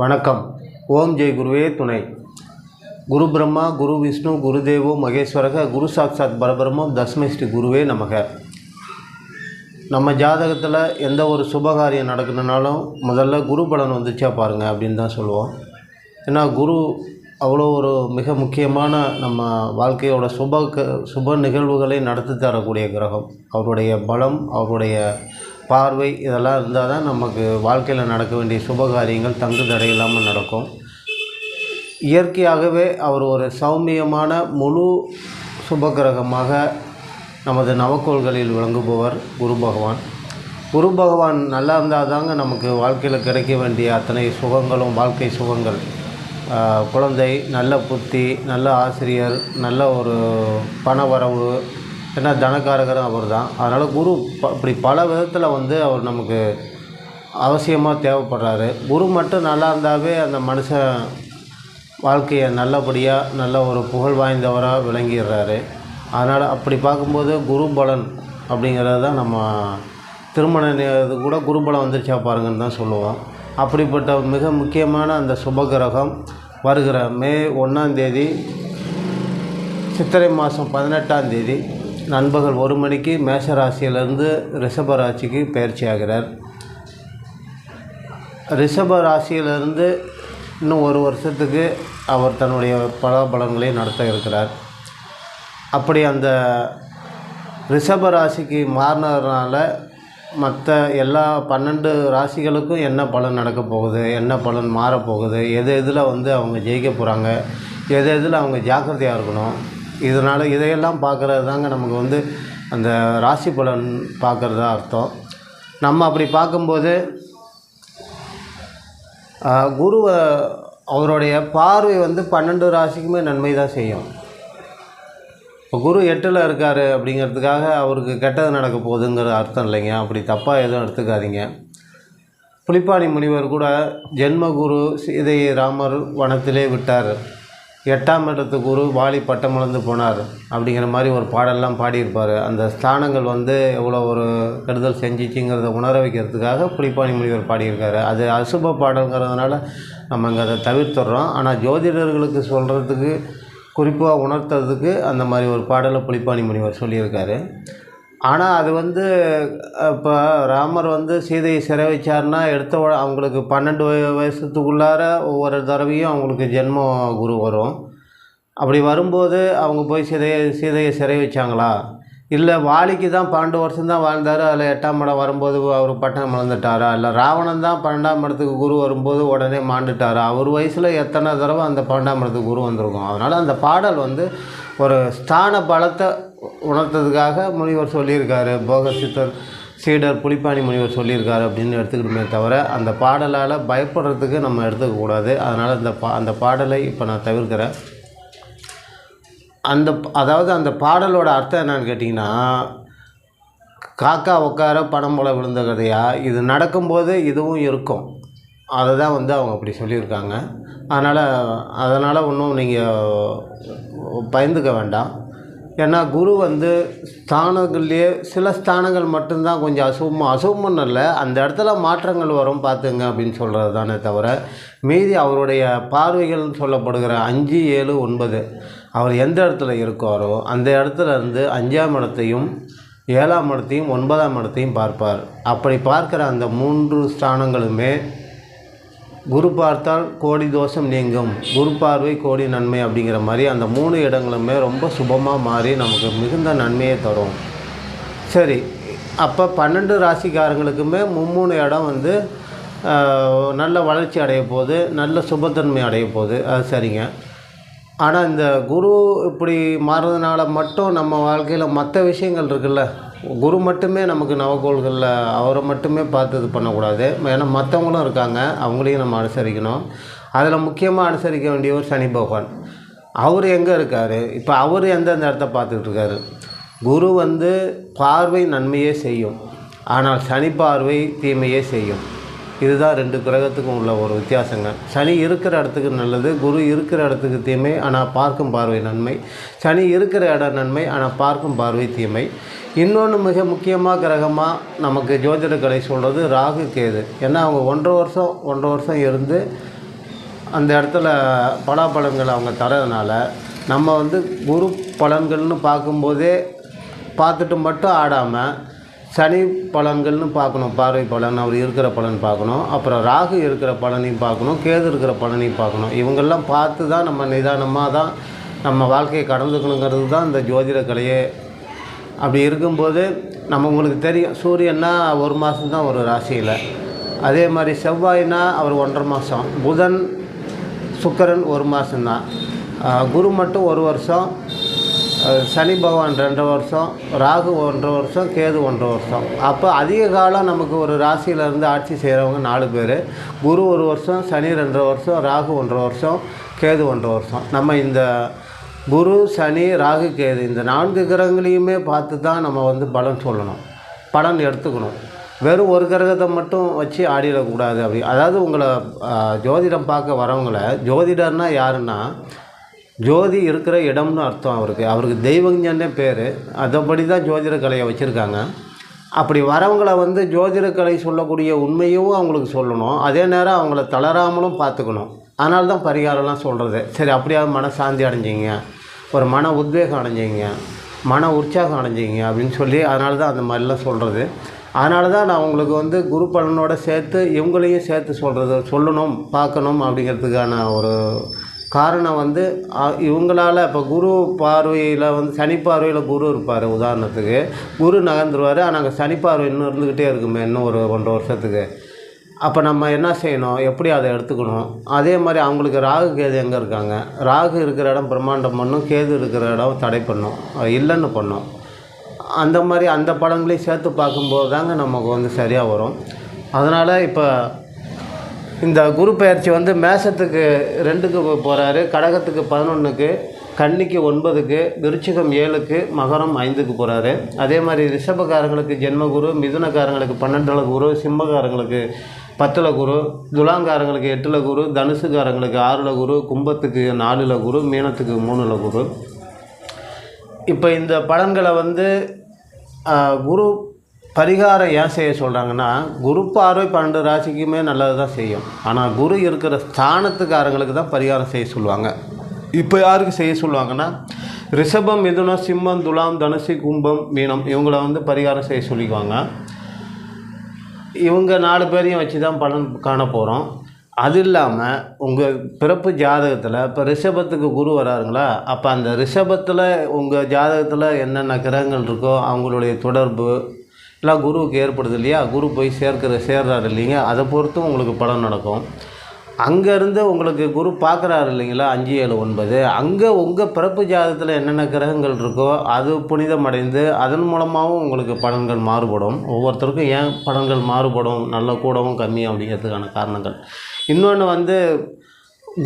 வணக்கம். ஓம் ஜெய் குருவே துணை. குரு பிரம்மா குரு விஷ்ணு குரு தேவோ மகேஸ்வரக குரு சாக்சாத் பரபிரம்மம் தஸ்மை ஸ்ரீ குருவே நமக. நம்ம ஜாதகத்தில் எந்த ஒரு சுபகாரியம் நடக்கணுனாலும் முதல்ல குரு பலன் வந்துச்சா பாருங்கள் அப்படின்னு தான் சொல்லுவோம். ஏன்னா குரு அவ்வளோ ஒரு மிக முக்கியமான நம்ம வாழ்க்கையோட சுப க சுப நிகழ்வுகளை நடத்தி தரக்கூடிய கிரகம். அவருடைய பலம் அவருடைய பார்வை இதெல்லாம் இருந்தால் தான் நமக்கு வாழ்க்கையில் நடக்க வேண்டிய சுபகாரியங்கள் தங்கு தடை இல்லாமல் நடக்கும். இயற்கையாகவே அவர் ஒரு சௌமியமான முழு சுபகிரகமாக நமது நவக்கோள்களில் விளங்குபவர் குரு பகவான். குரு பகவான் நல்லா இருந்தால் தாங்க நமக்கு வாழ்க்கையில் கிடைக்க வேண்டிய அத்தனை சுகங்களும் வாழ்க்கை சுகங்கள். குழந்தை நல்ல புத்தி நல்ல ஆசிரியர் நல்ல ஒரு பணவரவு ஏன்னா தனக்காரகரும் அவர் தான் அதனால் குரு ப- இப்படி பல விதத்தில் வந்து அவர் நமக்கு அவசியமாக தேவைப்படுறாரு. குரு மட்டும் நல்லா இருந்தாவே அந்த மனுஷன் வாழ்க்கையை நல்லபடியாக நல்ல ஒரு புகழ் வாய்ந்தவராக விளங்கிடுறாரு. அதனால் அப்படி பார்க்கும்போது குரு பலன் அப்படிங்கிறது தான் நம்ம திருமண இது கூட குருபலம் வந்துருச்சா பாருங்கன்னு தான் சொல்லுவோம். அப்படிப்பட்ட மிக முக்கியமான அந்த சுபகிரகம் வருகிற மே ஒன்றாம் தேதி சித்திரை மாதம் பதினெட்டாம் தேதி நண்பகல் ஒரு மணிக்கு மேஷ ராசியிலிருந்து ரிஷப ராசிக்கு பயிற்சி ஆகிறார் ரிஷப ராசியிலிருந்து இன்னும் ஒரு வருஷத்துக்கு அவர் தன்னுடைய பலாபலங்களை நடத்த இருக்கிறார். அப்படி அந்த ரிஷப ராசிக்கு மாறினதுனால மற்ற எல்லா பன்னெண்டு ராசிகளுக்கும் என்ன பலன் நடக்க போகுது என்ன பலன் மாறப்போகுது எது எதில் வந்து அவங்க ஜெயிக்க போகிறாங்க எது எதில் அவங்க ஜாக்கிரதையாக இருக்கணும் இதனால் இதையெல்லாம் பார்க்குறது தாங்க நமக்கு வந்து அந்த ராசி பலன் பார்க்குறதா அர்த்தம். நம்ம அப்படி பார்க்கும்போது குருவை குரு அவருடைய பார்வை வந்து பன்னெண்டு ராசிக்குமே நன்மை தான் செய்யும். இப்போ குரு எட்டில் இருக்கார் அப்படிங்கிறதுக்காக அவருக்கு கெட்டது நடக்க போகுதுங்கிற அர்த்தம் இல்லைங்க. அப்படி தப்பாக எதுவும் எடுத்துக்காதீங்க. புலிப்பாணி முனிவர் கூட ஜென்ம குரு சீதையை ராமர் வனத்திலே விட்டார். எட்டாம் இடத்து குரு வாலி பட்டம் பட்டமிழந்து போனார். அப்படிங்கிற மாதிரி ஒரு பாடல்லாம் பாடியிருப்பார். அந்த ஸ்தானங்கள் வந்து எவ்வளோ ஒரு கெடுதல் செஞ்சிச்சுங்கிறத உணர வைக்கிறதுக்காக புலிப்பாணி முனிவர் பாடியிருக்காரு. அது அசுப பாடல்ங்கிறதுனால நம்ம இங்கே அதை தவிர்த்துடுறோம். ஆனால் ஜோதிடர்களுக்கு சொல்கிறதுக்கு குறிப்பாக உணர்த்துறதுக்கு அந்த மாதிரி ஒரு பாடலை புலிப்பாணி முனிவர் சொல்லியிருக்காரு. ஆனால் அது வந்து இப்போ ராமர் வந்து சீதையை சிறை வச்சார்னா எடுத்த அவங்களுக்கு பன்னெண்டு வய- வயசுத்துக்குள்ளார ஒவ்வொரு தடவையும் அவங்களுக்கு ஜென்ம குரு வரும். அப்படி வரும்போது அவங்க போய் சீதையை சீதையை சிறை வச்சாங்களா? இல்லை வாலிக்கு தான் பன்னெண்டு வருஷம்தான் வாழ்ந்தார் அதில் எட்டாம் இடம் வரும்போது அவர் பட்டம் இழந்துட்டாரா? இல்லை ராவணன் தான் பன்னெண்டாம் இடத்துக்கு குரு வரும்போது உடனே மாண்டுட்டாரா? அவர் வயசில் எத்தனை தடவை அந்த பன்னெண்டாம் இடத்துக்கு குரு வந்திருக்கும்? அதனால் அந்த பாடல் வந்து ஒரு ஸ்தான பலத்தை உணர்த்ததுக்காக முனிவர் சொல்லியிருக்காரு. போகசித்தர் சீடர் புலிப்பாணி முனிவர் சொல்லியிருக்காரு அப்படின்னு எடுத்துக்கிட்டுமே தவிர அந்த பாடலால் பயப்படுறதுக்கு நம்ம எடுத்துக்கக்கூடாது. அதனால் அந்த பா அந்த பாடலை இப்போ நான் தவிர்க்கிறேன். அந்த அதாவது அந்த பாடலோட அர்த்தம் என்னன்னு கேட்டிங்கன்னா காக்கா உட்கார பணம் போல விழுந்த கதையா? இது நடக்கும்போது இதுவும் இருக்கும். அதை தான் வந்து அவங்க அப்படி சொல்லியிருக்காங்க. அதனால் அதனால் ஒன்றும் நீங்கள் பயந்துக்க வேண்டாம். ஏன்னா குரு வந்து ஸ்தானங்கள்லேயே சில ஸ்தானங்கள் மட்டும்தான் கொஞ்சம் அசுபம் அசுபம்னு இல்லை அந்த இடத்துல மாற்றங்கள் வரும் பார்த்துங்க அப்படின்னு சொல்கிறது தானே தவிர மீதி அவருடைய பார்வைகள்னு சொல்லப்படுகிற அஞ்சு ஏழு ஒன்பது அவர் எந்த இடத்துல இருக்காரோ அந்த இடத்துல இருந்து அஞ்சாம் இடத்தையும் ஏழாம் இடத்தையும் ஒன்பதாம் இடத்தையும் பார்ப்பார். அப்படி பார்க்குற அந்த மூன்று ஸ்தானங்களுமே குரு பார்த்தால் கோடி தோஷம் நீங்கும். குரு பார்வை கோடி நன்மை அப்படிங்கிற மாதிரி அந்த மூணு இடங்களுமே ரொம்ப சுபமாக மாறி நமக்கு மிகுந்த நன்மையை தரும். சரி அப்போ பன்னெண்டு ராசிக்காரங்களுக்குமே மும்மூணு இடம் வந்து நல்ல வளர்ச்சி அடைய போகுது நல்ல சுபத்தன்மை அடைய போகுது. அது சரிங்க. ஆனால் இந்த குரு இப்படி மாறுறதுனால மட்டும் நம்ம வாழ்க்கையில் மற்ற விஷயங்கள் இருக்குல்ல? குரு மட்டுமே நமக்கு நவகோள்களில் அவரை மட்டுமே பார்த்து இது பண்ணக்கூடாது. ஏன்னா மற்றவங்களும் இருக்காங்க. அவங்களையும் நம்ம அனுசரிக்கணும். அதில் முக்கியமாக அனுசரிக்க வேண்டியவர் சனி பகவான். அவர் எங்கே இருக்கார்? இப்போ அவர் எந்தெந்த இடத்த பார்த்துக்கிட்டு இருக்காரு குரு வந்து பார்வை நன்மையே செய்யும். ஆனால் சனி பார்வை தீமையே செய்யும். இதுதான் ரெண்டு கிரகத்துக்கும் உள்ள ஒரு வித்தியாசங்க சனி இருக்கிற இடத்துக்கு நல்லது குரு இருக்கிற இடத்துக்கு தீமை ஆனால் பார்க்கும் பார்வை நன்மை. சனி இருக்கிற இடம் நன்மை ஆனால் பார்க்கும் பார்வை தீமை. இன்னொன்று மிக முக்கியமாக கிரகமாக நமக்கு ஜோதிட கலை சொல்கிறது ராகு கேது. ஏன்னா அவங்க ஒன்றரை வருஷம் ஒன்றரை வருஷம் இருந்து அந்த இடத்துல பலாப்பழங்கள் அவங்க தரதுனால நம்ம வந்து குரு பலன்கள்னு பார்க்கும்போதே பார்த்துட்டு மட்டும் ஆடாமல் சனி பலன்கள்னு பார்க்கணும். பார்வை பலன் அவர் இருக்கிற பலன் பார்க்கணும். அப்புறம் ராகு இருக்கிற பலனையும் பார்க்கணும். கேது இருக்கிற பலனையும் பார்க்கணும். இவங்கெல்லாம் பார்த்து தான் நம்ம நிதானமாக தான் நம்ம வாழ்க்கையை கடந்துக்கணுங்கிறது தான் இந்த ஜோதிட கலையே அப்படி இருக்கும்போது நம்ம உங்களுக்கு தெரியும் சூரியன்னா ஒரு மாதம் தான் ஒரு ராசியில். அதே மாதிரி செவ்வாய்னா அவர் ஒன்றரை மாதம் புதன் சுக்கிரன் ஒரு மாதம்தான் குரு மட்டும் ஒரு வருஷம் சனி பகவான் ரெண்டரை வருஷம் ராகு ஒன்றரை வருஷம் கேது ஒன்றரை வருஷம். அப்போ அதிக காலம் நமக்கு ஒரு ராசியில இருந்து ஆட்சி செய்கிறவங்க நாலு பேர். குரு ஒரு வருஷம் சனி ரெண்டரை வருஷம் ராகு ஒன்றரை வருஷம் கேது ஒன்றரை வருஷம். நம்ம இந்த குரு சனி ராகு கேது இந்த நான்கு கிரகங்களையுமே பார்த்து தான் நம்ம வந்து பலன் சொல்லணும். பலன் எடுத்துக்கணும். வெறும் ஒரு கிரகத்தை மட்டும் வச்சு ஆடிடக்கூடாது அப்படி. அதாவது உங்களை ஜோதிடம் பார்க்க வரவங்களை ஜோதிடர்னா யாருன்னா ஜோதி இருக்கிற இடம்னு அர்த்தம் அவருக்கு. அவருக்கு தெய்வஞன்னே பேர். அதைப்படி தான் ஜோதிட கலையை வச்சுருக்காங்க. அப்படி வரவங்கள வந்து ஜோதிட கலை சொல்லக்கூடிய உண்மையும் அவங்களுக்கு சொல்லணும். அதே நேரம் அவங்கள தளராமலும் பார்த்துக்கணும். அதனால தான் பரிகாரம்லாம் சொல்கிறது சரி அப்படியாவது மன சாந்தி அடைஞ்சிங்க. ஒரு மன உத்வேகம் அடைஞ்சிங்க மன உற்சாகம் அடைஞ்சிங்க அப்படின்னு சொல்லி அதனால தான் அந்த மாதிரிலாம் சொல்கிறது அதனால தான் நான் உங்களுக்கு வந்து குரு பலனோட சேர்த்து இவங்களையும் சேர்த்து சொல்கிறது சொல்லணும் பார்க்கணும் அப்படிங்கிறதுக்கான ஒரு காரணம் வந்து இவங்களால் இவங்களால இப்போ குரு பார்வையில் வந்து சனி பார்வையில் குரு இருப்பார் உதாரணத்துக்கு. குரு நகர்ந்துருவார் ஆனால் அங்கே சனி பார்வை இன்னும் இருந்துக்கிட்டே இருக்குமே இன்னும் ஒரு ஒன்றரை வருஷத்துக்கு. அப்போ நம்ம என்ன செய்யணும்? எப்படி அதை எடுத்துக்கணும்? அதே மாதிரி அவங்களுக்கு ராகு கேது எங்கே இருக்காங்க? ராகு இருக்கிற இடம் பிரம்மாண்டம் பண்ணும் கேது இருக்கிற இடம் தடை பண்ணும் இல்லைன்னு பண்ணும். அந்த மாதிரி அந்த படங்களையும் சேர்த்து பார்க்கும்போது தாங்க நமக்கு வந்து சரியாக வரும். அதனால் இப்போ இந்த குரு பயிற்சி வந்து மேசத்துக்கு ரெண்டுக்கு போகிறாரு கடகத்துக்கு பதினொன்றுக்கு கன்னிக்கு ஒன்பதுக்கு விருச்சிகம் ஏழுக்கு மகரம் ஐந்துக்கு போகிறாரு அதே மாதிரி ரிஷபக்காரங்களுக்கு ஜென்மகுரு மிதுனக்காரங்களுக்கு பன்னெண்டுல குரு சிம்மக்காரங்களுக்கு பத்தில் குரு துலாங்காரங்களுக்கு எட்டில் குரு தனுசுக்காரங்களுக்கு ஆறில் குரு கும்பத்துக்கு நாலில் குரு மீனத்துக்கு மூணில் குரு. இப்போ இந்த பலன்களை வந்து குரு பரிகாரம் ஏன் செய்ய சொல்கிறாங்கன்னா குரு பார்வை பன்னெண்டு ராசிக்குமே நல்லது தான் செய்யும். ஆனால் குரு இருக்கிற ஸ்தானத்துக்காரங்களுக்கு தான் பரிகாரம் செய்ய சொல்லுவாங்க. இப்போ யாருக்கு செய்ய சொல்லுவாங்கன்னா ரிஷபம் மிதுனம் சிம்மம் துலாம் தனுசி கும்பம் மீனம் இவங்கள வந்து பரிகாரம் செய்ய சொல்லிக்குவாங்க. இவங்க நாலு பேரையும் வச்சு தான் பலன் காண போகிறோம் அது இல்லாமல் உங்கள் பிறப்பு ஜாதகத்தில் இப்போ ரிஷபத்துக்கு குரு வராருங்களா? அப்போ அந்த ரிஷபத்தில் உங்கள் ஜாதகத்தில் என்னென்ன கிரகங்கள் இருக்கோ அவங்களுடைய தொடர்பு எல்லாம் குருவுக்கு ஏற்படுது இல்லையா? குரு போய் சேர்க்கிற சேர்றாரு இல்லைங்க அதை பொறுத்தும் உங்களுக்கு பலன் நடக்கும். அங்கேருந்து உங்களுக்கு குரு பார்க்குறாரு இல்லைங்களா? அஞ்சு ஏழு ஒன்பது. அங்கே உங்கள் பிறப்பு ஜாதகத்தில் என்னென்ன கிரகங்கள் இருக்கோ அது புனிதமடைந்து அதன் மூலமாகவும் உங்களுக்கு பலன்கள் மாறுபடும். ஒவ்வொருத்தருக்கும் ஏன் பலன்கள் மாறுபடும்? நல்ல கூடவும் கம்மி அப்படிங்கிறதுக்கான காரணங்கள். இன்னொன்று வந்து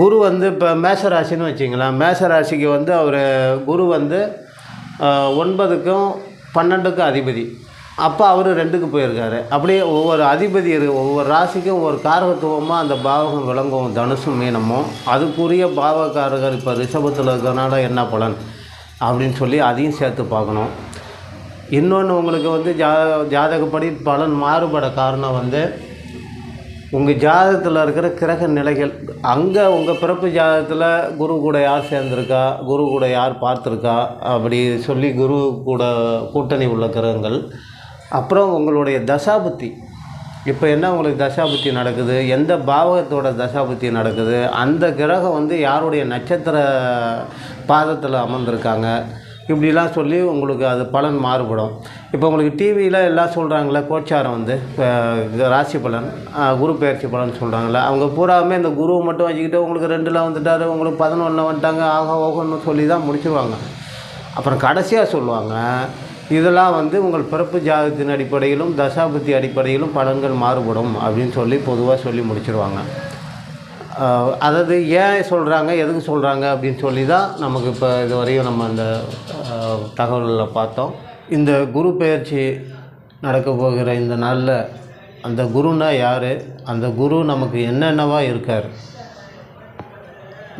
குரு வந்து இப்போ மேசராசின்னு வச்சிங்களேன். மேசராசிக்கு வந்து அவர் குரு வந்து ஒன்பதுக்கும் பன்னெண்டுக்கும் அதிபதி. அப்போ அவர் ரெண்டுக்கு போயிருக்காரு. அப்படியே ஒவ்வொரு அதிபதி ஒவ்வொரு ராசிக்கும் ஒவ்வொரு காரகத்துவமாக அந்த பாவகம் விளங்கும். தனுசும் மீனமும். அதுக்குரிய பாவகாரகர் இப்போ ரிஷபத்தில் இருக்கிறனால என்ன பலன் அப்படின்னு சொல்லி அதையும் சேர்த்து பார்க்கணும். இன்னொன்று உங்களுக்கு வந்து ஜா ஜாதகப்படி பலன் மாறுபட காரணம் வந்து உங்கள் ஜாதகத்தில் இருக்கிற கிரக நிலைகள். அங்கே உங்கள் பிறப்பு ஜாதகத்தில் குரு கூட யார் சேர்ந்துருக்கா? குரு கூட யார் பார்த்துருக்கா? அப்படி சொல்லி குரு கூட கூட்டணி உள்ள கிரகங்கள். அப்புறம் உங்களுடைய தசாபுத்தி. இப்போ என்ன உங்களுக்கு தசாபுத்தி நடக்குது? எந்த பாவகத்தோட தசாபுத்தி நடக்குது? அந்த கிரகம் வந்து யாருடைய நட்சத்திர பாதத்தில் அமர்ந்திருக்காங்க? இப்படிலாம் சொல்லி உங்களுக்கு அது பலன் மாறுபடும். இப்போ உங்களுக்கு டிவியில் எல்லாம் சொல்கிறாங்களே கோச்சாரம் வந்து ராசி பலன் குரு பெயர்ச்சி பலன் சொல்கிறாங்களே அவங்க பூராவுமே இந்த குருவை மட்டும் வச்சுக்கிட்டு உங்களுக்கு ரெண்டில் வந்துட்டார் உங்களுக்கு பதினொன்றில் வந்துட்டாங்க ஆக ஓகன்னு சொல்லி தான் முடிச்சுருவாங்க. அப்புறம் கடைசியாக சொல்லுவாங்க இதெல்லாம் வந்து உங்கள் பிறப்பு ஜாதகத்தின் அடிப்படையிலும் தசாபுத்தி அடிப்படையிலும் பலன்கள் மாறுபடும் அப்படின்னு சொல்லி பொதுவாக சொல்லி முடிச்சிருவாங்க. அதாவது ஏன் சொல்கிறாங்க எதுக்கு சொல்கிறாங்க அப்படின்னு சொல்லி தான் நமக்கு இப்போ இது வரையும் நம்ம அந்த தகவலில் பார்த்தோம். இந்த குரு பயிற்சி நடக்க போகிற இந்த நாளில் அந்த குருனா யார்? அந்த குரு நமக்கு என்னென்னவா இருக்கார்?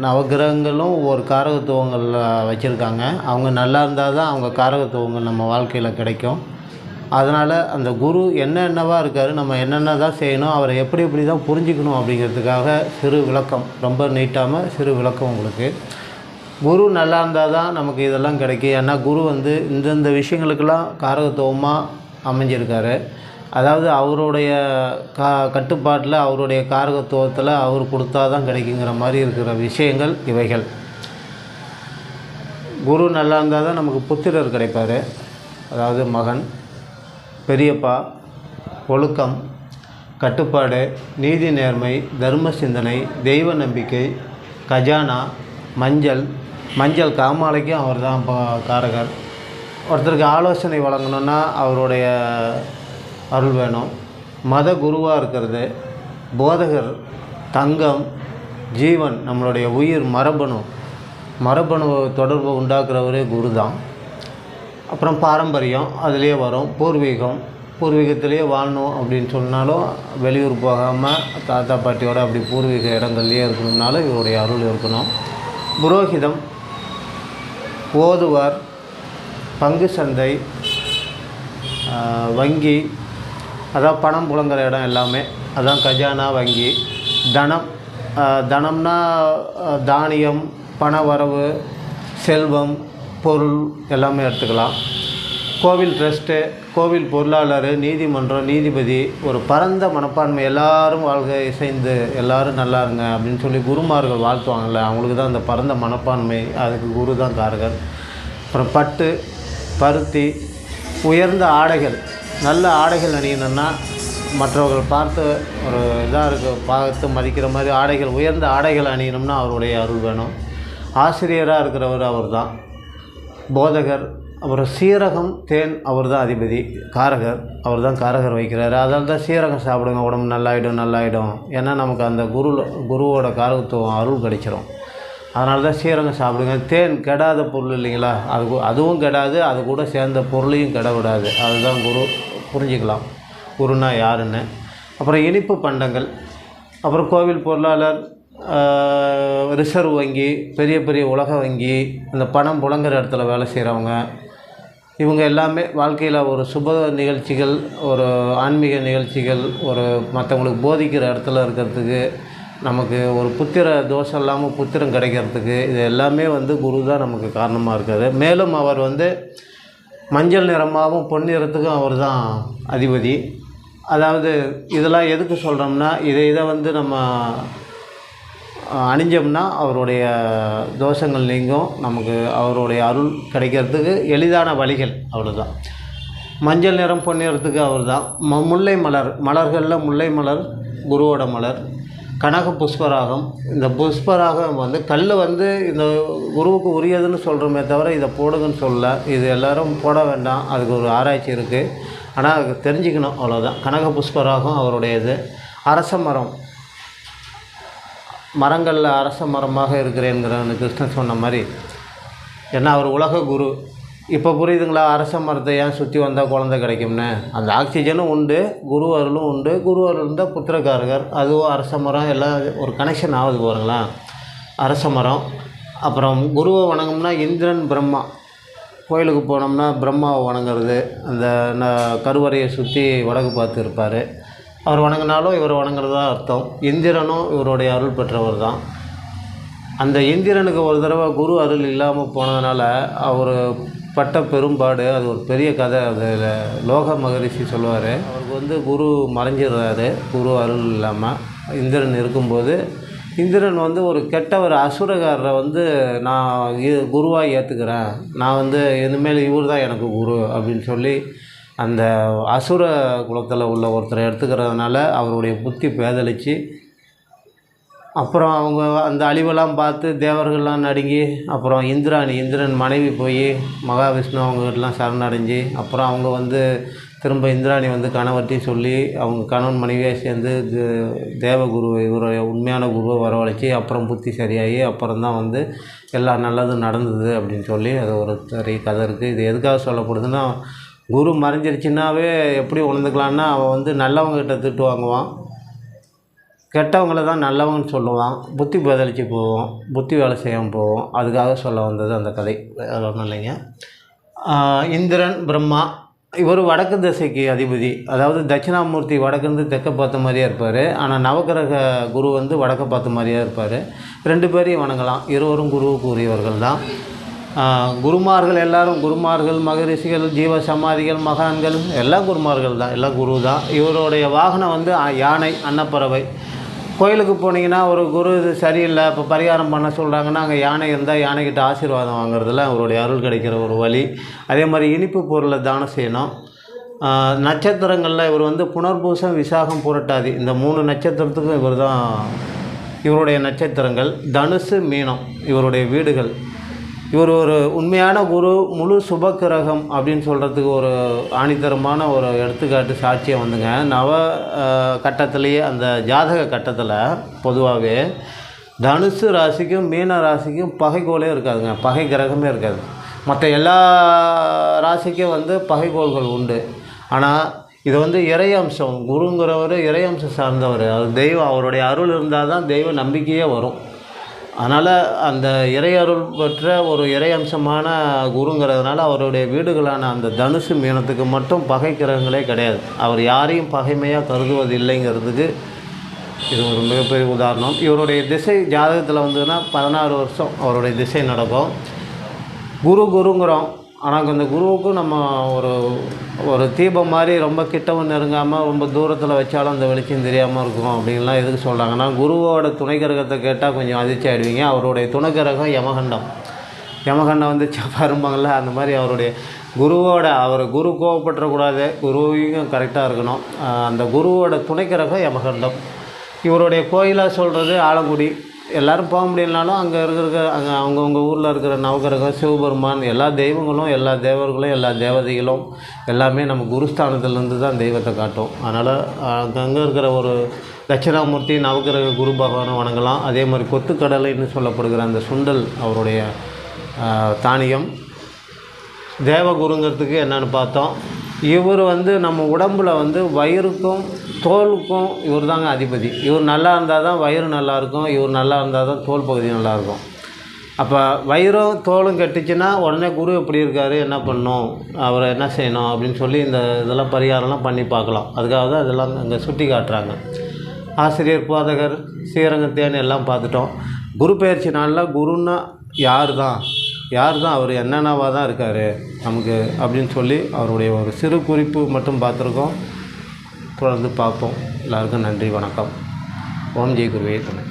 நவகிரகங்களும் ஒவ்வொரு காரகத்துவங்களில் வச்சுருக்காங்க. அவங்க நல்லா இருந்தால் தான் அவங்க காரகத்துவங்கள் நம்ம வாழ்க்கையில் கிடைக்கும். அதனால் அந்த குரு என்னென்னவா இருக்கார் நம்ம என்னென்ன தான் செய்யணும் அவரை எப்படி எப்படி தான் புரிஞ்சுக்கணும் அப்படிங்கிறதுக்காக சிறு விளக்கம் ரொம்ப நீட்டாமல் சிறு விளக்கம் உங்களுக்கு. குரு நல்லா இருந்தால் தான் நமக்கு இதெல்லாம் கிடைக்கும். ஏன்னா குரு வந்து இந்தந்த விஷயங்களுக்கெல்லாம் காரகத்துவமாக அமைஞ்சிருக்காரு. அதாவது அவருடைய கா கட்டுப்பாட்டில் அவருடைய காரகத்துவத்தில் அவர் கொடுத்தா தான் கிடைக்குங்கிற மாதிரி இருக்கிற விஷயங்கள் இவைகள். குரு நல்லா இருந்தால் தான் நமக்கு புத்திரர் கிடைப்பார். அதாவது மகன் பெரியப்பா ஒழுக்கம் கட்டுப்பாடு நீதி நேர்மை தர்ம சிந்தனை தெய்வ நம்பிக்கை கஜானா மஞ்சள் மஞ்சள் காமாலைக்கும் அவர் தான் காரகர். ஒருத்தருக்கு ஆலோசனை வழங்கணுன்னா அவருடைய அருள் வேணும். மத குருவாக இருக்கிறது. போதகர் தங்கம் ஜீவன் நம்மளுடைய உயிர் மரபணு. மரபணு தொடர்பு உண்டாக்குறவரே குரு தான் அப்புறம் பாரம்பரியம் அதுலேயே வரும். பூர்வீகம் பூர்வீகத்திலேயே வாழணும் அப்படின்னு சொன்னாலும் வெளியூர் போகாமல் தாத்தா பாட்டியோட அப்படி பூர்வீக இடங்கள்லேயே இருக்கணும்னாலும் இவருடைய அருள் இருக்கணும். புரோகிதம் ஓதுவார் பங்கு சந்தை வங்கி அதான் பணம் புழங்குற இடம் எல்லாமே. அதான் கஜானா வங்கி. தனம் தனம்னா தானியம் பண வரவு செல்வம் பொருள் எல்லாமே எடுத்துக்கலாம். கோவில் ட்ரஸ்ட்டு கோவில் பொருளாளர் நீதிமன்றம் நீதிபதி ஒரு பரந்த மனப்பான்மை எல்லாரும் வாழ்க இசைந்து எல்லாரும் நல்லா இருங்க அப்படின்னு சொல்லி குருமார்கள் வாழ்த்துவாங்கள்ல அவங்களுக்கு தான் அந்த பரந்த மனப்பான்மை அதுக்கு குரு தான் காரகர். அப்புறம் பட்டு பருத்தி உயர்ந்த ஆடைகள். நல்ல ஆடைகள் அணியணும்னா மற்றவர்கள் பார்த்து ஒரு இதாக இருக்க பார்த்து மதிக்கிற மாதிரி ஆடைகள் உயர்ந்த ஆடைகள் அணியணும்னா அவருடைய அருள் வேணும். ஆசிரியராக இருக்கிறவர் அவர் தான் போதகர் அப்புறம் சீரகம் தேன் அவர் தான் அதிபதி காரகர் அவர் தான் காரகர் வைக்கிறாரு. அதனால தான் சீரகம் சாப்பிடுங்க உடம்பு நல்லாயிடும் நல்லாயிடும். ஏன்னா நமக்கு அந்த குரு குருவோட காரகத்துவம் அருள் கிடைச்சிரும். அதனால தான் சீரகம் சாப்பிடுங்க. தேன் கெடாத பொருள் இல்லைங்களா? அது அதுவும் கெடாது அது கூட சேர்ந்த பொருளையும் கெட விடாது அதுதான் குரு. புரிஞ்சுக்கலாம். குருனா யாருன்னு. அப்புறம் இனிப்பு பண்டங்கள். அப்புறம் கோவில் பொருளாளர் ரிசர்வ் வங்கி பெரிய பெரிய உலக வங்கி இந்த பணம் புழங்குற இடத்துல வேலை செய்கிறவங்க இவங்க எல்லாமே வாழ்க்கையில் ஒரு சுப நிகழ்ச்சிகள் ஒரு ஆன்மீக நிகழ்ச்சிகள் ஒரு மற்றவங்களுக்கு போதிக்கிற இடத்துல இருக்கிறதுக்கு நமக்கு ஒரு புத்திர தோஷம் இல்லாமல் புத்திரம் கிடைக்கிறதுக்கு இது எல்லாமே வந்து குரு தான் நமக்கு காரணமாக இருக்காரு. மேலும் அவர் வந்து மஞ்சள் நிறமாகவும் பொன்னிறத்துக்கும் அவர் தான் அதிபதி. அதாவது இதெல்லாம் எதுக்கு சொல்கிறோம்னா இதை இதை வந்து நம்ம அணிஞ்சோம்னா அவருடைய தோஷங்கள் நீங்கும். நமக்கு அவருடைய அருள் கிடைக்கிறதுக்கு எளிதான வழிகள் அவ்வளோதான் மஞ்சள் நிறம் பொன்னிறத்துக்கு அவர் தான் ம முல்லை மலர் மலர்களில் முல்லை மலர் குருவோட மலர் கனக புஷ்பராகம். இந்த புஷ்பராகம் வந்து கல் வந்து இந்த குருவுக்கு உரியதுன்னு சொல்கிறோமே தவிர இதை போடுங்கன்னு சொல்லலை இது எல்லோரும் போட வேண்டாம். அதுக்கு ஒரு ஆராய்ச்சி இருக்குது ஆனால் அதுக்கு தெரிஞ்சுக்கணும். அவ்வளோதான் கனக புஷ்பராகம் அவருடையது. அரச மரம். மரங்களில் அரச மரமாக இருக்கிறேங்கிறவனு கிருஷ்ணன் சொன்ன மாதிரி ஏன்னா அவர் உலக குரு. இப்போ புரியுதுங்களா? அரச மரத்தை ஏன் சுற்றி வந்தால் குழந்தை கிடைக்கும்னு? அந்த ஆக்சிஜனும் உண்டு குரு அருளும் உண்டு. குரு அருள் இருந்தால் புத்திரக்காரகர். அதுவும் அரச மரம் எல்லாம் ஒரு கனெக்ஷன் ஆகுது பாருங்களேன் அரச மரம். அப்புறம் குருவை வணங்கம்னா இந்திரன் பிரம்மா. கோயிலுக்கு போனோம்னா பிரம்மாவை வணங்குறது. அந்த ந- கருவறையை சுற்றி வடக்கு பார்த்து இருப்பார். அவர் வணங்கினாலும் இவர் வணங்குறதா அர்த்தம். இந்திரனும் இவருடைய அருள் பெற்றவர் தான். அந்த இந்திரனுக்கு ஒரு தடவை குரு அருள் இல்லாமல் போனதுனால அவர் பட்ட பெரும்பாடு அது ஒரு பெரிய கதை. அதில் லோக மகரிஷி சொல்லுவார். அவருக்கு வந்து குரு மறைஞ்சிடுறாரு. குரு அருள் இல்லாமல் இந்திரன் இருக்கும்போது இந்திரன் வந்து ஒரு கெட்டவர் அசுரகாரரை வந்து நான் இ- குருவாக ஏற்றுக்கிறேன் நான் வந்து இனிமேல் இவர் தான் எனக்கு குரு அப்படின்னு சொல்லி அந்த அசுர குலத்தில் உள்ள ஒருத்தரை எடுத்துக்கிறதுனால அவருடைய புத்தி பேதலிச்சு அப்புறம் அவங்க அந்த அழிவெல்லாம் பார்த்து தேவர்கள்லாம் நடுங்கி அப்புறம் இந்திராணி இந்திரன் மனைவி போய் மகாவிஷ்ணு அவங்ககிட்டலாம் சரணடைஞ்சு அப்புறம் அவங்க வந்து திரும்ப இந்திராணி வந்து கணவர்ட்டி சொல்லி அவங்க கணவன் மனைவியாக சேர்ந்து தேவகுருவை தேவகுரு இவருடைய உண்மையான குருவை வரவழைச்சி அப்புறம் புத்தி சரியாகி அப்புறம் தான் வந்து எல்லா நல்லதும் நடந்தது அப்படின்னு சொல்லி அது ஒரு பெரிய கதை இருக்குது இது எதுக்காக சொல்லப்படுதுன்னா குரு மறைஞ்சிருச்சுன்னாவே எப்படி உணர்ந்துக்கலான்னா அவன் வந்து நல்லவங்ககிட்ட திட்டு வாங்குவான். கெட்டவங்கள தான் நல்லவங்கன்னு சொல்லுவான். புத்தி பதிலிச்சு போவோம். புத்தி வேலை செய்யாமல் போவோம். அதுக்காக சொல்ல வந்தது அந்த கதை. வேறு ஒன்றும் இல்லைங்க. இந்திரன் பிரம்மா இவர் வடக்கு திசைக்கு அதிபதி. அதாவது தட்சிணாமூர்த்தி வடக்குந்து தெற்க பார்த்த மாதிரியே இருப்பார். ஆனால் நவக்கிரக குரு வந்து வடக்க பார்த்த மாதிரியே இருப்பார். ரெண்டு பேரையும் வணங்கலாம். இருவரும் குருவுக்கு உரியவர்கள் தான் குருமார்கள் எல்லாரும் குருமார்கள் மகரிஷிகள் ஜீவ சமாதிகள் மகான்கள் எல்லாம் குருமார்கள் தான். எல்லாம் குரு தான். இவருடைய வாகனம் வந்து யானை அன்னப்பறவை. கோயிலுக்கு போனீங்கன்னா ஒரு குரு இது சரியில்லை இப்போ பரிகாரம் பண்ண சொல்கிறாங்கன்னா அங்கே யானை இருந்தால் யானைக்கிட்ட ஆசீர்வாதம் வாங்குறதுல அவருடைய அருள் கிடைக்கிற ஒரு வழி. அதே மாதிரி இனிப்பு பொருளை தானம் செய்யணும். நட்சத்திரங்களில் இவர் வந்து புனர்பூசம் விசாகம் புரட்டாதி இந்த மூணு நட்சத்திரத்துக்கும் இவர் தான் இவருடைய நட்சத்திரங்கள். தனுசு மீனம் இவருடைய வீடுகள். இவர் ஒரு உண்மையான குரு முழு சுபக்கிரகம் அப்படின்னு சொல்கிறதுக்கு ஒரு ஆணித்தரமான ஒரு எடுத்துக்காட்டு சாட்சியம் வந்துங்க. நவ கட்டத்திலேயே அந்த ஜாதக கட்டத்தில் பொதுவாகவே தனுசு ராசிக்கும் மீன ராசிக்கும் பகைக்கோளே இருக்காதுங்க. பகை கிரகமே இருக்காது. மற்ற எல்லா ராசிக்கும் வந்து பகைக்கோள்கள் உண்டு. ஆனால் இது வந்து இறை அம்சம் குருங்கிறவர் இறை அம்சம் சார்ந்தவர். அது தெய்வம். அவருடைய அருள் இருந்தால் தான் தெய்வ நம்பிக்கையே வரும். அதனால் அந்த இறையருள் பெற்ற ஒரு இறை அம்சமான குருங்கிறதுனால அவருடைய வீடுகளான அந்த தனுசு மீனத்துக்கு மட்டும் பகை கிரகங்களே கிடையாது. அவர் யாரையும் பகைமையாக கருதுவது இல்லைங்கிறதுக்கு இது ஒரு மிகப்பெரிய உதாரணம். இவருடைய திசை ஜாதகத்தில் வந்ததுன்னா பதினாறு வருஷம் அவருடைய திசை நடக்கும். குரு குருங்கிறோம். ஆனால் அந்த குருவுக்கும் நம்ம ஒரு ஒரு தீபம் மாதிரி ரொம்ப கிட்டவும் நெருங்காமல் ரொம்ப தூரத்தில் வச்சாலும் அந்த வெளிச்சம் தெரியாமல் இருக்கும் அப்படின்லாம் எதுக்கு சொல்கிறாங்கன்னா குருவோட துணை கிரகத்தை கேட்டால் கொஞ்சம் அதிர்ச்சி ஆயிடுவீங்க. அவருடைய துணை கிரகம் யமகண்டம். யமகண்டம் வந்து பாரும்பாங்கள்ல அந்த மாதிரி அவருடைய குருவோட அவர் குரு கோவப்பட்டுறக்கூடாது. குருவையும் கரெக்டாக இருக்கணும். அந்த குருவோட துணை கிரகம் யமகண்டம். இவருடைய கோயிலாக சொல்கிறது ஆலங்குடி. எல்லோரும் போக முடியலனாலும் அங்கே இருக்கிற அங்கே அவங்கவுங்க ஊரில் இருக்கிற நவகிரகம் சிவபெருமான் எல்லா தெய்வங்களும் எல்லா தேவர்களும் எல்லா தேவதைகளும் எல்லாமே நம்ம குருஸ்தானத்துலேருந்து தான் தெய்வத்தை காட்டும். அதனால் அங்கங்கே இருக்கிற ஒரு தட்சிணாமூர்த்தி நவகிரக குரு பகவானை வணங்கலாம். அதே மாதிரி கொத்துக்கடலைன்னு சொல்லப்படுகிற அந்த சுண்டல் அவருடைய தானியம். தேவகுருங்கிறதுக்கு என்னன்னு பார்த்தோம். இவர் வந்து நம்ம உடம்புல வந்து வயிறுக்கும் தோலுக்கும் இவர் தாங்க அதிபதி. இவர் நல்லா இருந்தால் தான் வயிறு நல்லாயிருக்கும் இவர் நல்லா இருந்தால் தான் தோல் பகுதி நல்லாயிருக்கும் அப்போ வயிறும் தோலும் கெட்டுச்சுன்னா உடனே குரு எப்படி இருக்கார் என்ன பண்ணும்? அவரை என்ன செய்யணும்? அப்படின்னு சொல்லி இந்த இதெல்லாம் பரிகாரம்லாம் பண்ணி பார்க்கலாம். அதுக்காக தான் இதெல்லாம் அங்கே சுட்டி காட்டுறாங்க. ஆசிரியர் போதகர் ஸ்ரீரங்கத்தேன்னு எல்லாம் பார்த்துட்டோம். குரு பயிற்சி நாளில் குருன்னா யார் தான் யார் தான் அவர் என்னென்னவாக தான் இருக்கார் நமக்கு அப்படின்னு சொல்லி அவருடைய ஒரு சிறு குறிப்பு மட்டும் பார்த்துருக்கோம். தொடர்ந்து பார்ப்போம். எல்லாருக்கும் நன்றி வணக்கம். ஓம் ஜெய் குருவே. துணை